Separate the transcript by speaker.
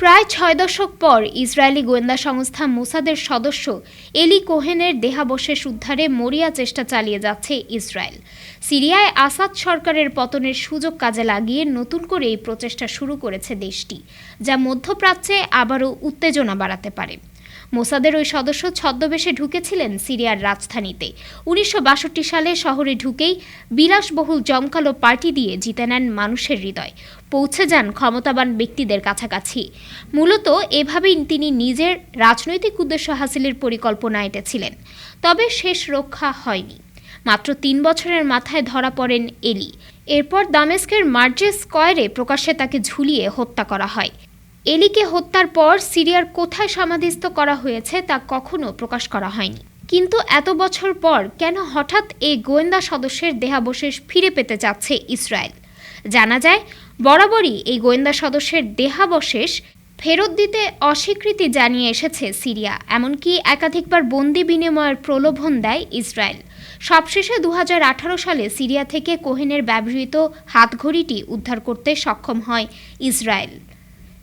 Speaker 1: প্রায় ছয় দশক পর ইসরায়েলি গোয়েন্দা সংস্থা মোসাদের সদস্য এলি কোহেনের দেহাবশেষ উদ্ধারে মরিয়া চেষ্টা চালিয়ে যাচ্ছে ইসরায়েল। সিরিয়ায় আসাদ সরকারের পতনের সুযোগ কাজে লাগিয়ে নতুন করে এই প্রচেষ্টা শুরু করেছে দেশটি, যা মধ্যপ্রাচ্যে আবারও উত্তেজনা বাড়াতে পারে। মোসাদের ওই সদস্য ছদ্মবেশে ঢুকেছিলেন সিরিয়ার রাজধানীতে। উনিশশো সালে শহরে ঢুকেই বিলাসবহুল জমকালো পার্টি দিয়ে জিতে নেন মানুষের হৃদয়। পৌঁছে যান ক্ষমতাবান ব্যক্তিদের কাছাকাছি। মূলত এভাবেই তিনি নিজের রাজনৈতিক উদ্দেশ্য হাসিলের পরিকল্পনা এঁটেছিলেন। তবে শেষ রক্ষা হয়নি। মাত্র তিন বছরের মাথায় ধরা পড়েন এলি। এরপর দামেস্কের মার্জে স্কয়ারে প্রকাশ্যে তাকে ঝুলিয়ে হত্যা করা হয়। এলিকে হত্যার পর সিরিয়ার কোথায় সমাধিস্থ করা হয়েছে তা কখনো প্রকাশ করা হয়নি। কিন্তু এত বছর পর কেন হঠাৎ এই গোয়েন্দা সদস্যের দেহাবশেষ ফিরে পেতে যাচ্ছে ইসরায়েল? জানা যায়, বরাবরই এই গোয়েন্দা সদস্যের দেহাবশেষ ফেরত দিতে অস্বীকৃতি জানিয়ে এসেছে সিরিয়া, এমনকি একাধিকবার বন্দি বিনিময়ের প্রলোভন দেয় ইসরায়েল। সবশেষে দু হাজার আঠারো সালে সিরিয়া থেকে কোহেনের ব্যবহৃত হাতঘড়িটি উদ্ধার করতে সক্ষম হয় ইসরায়েল।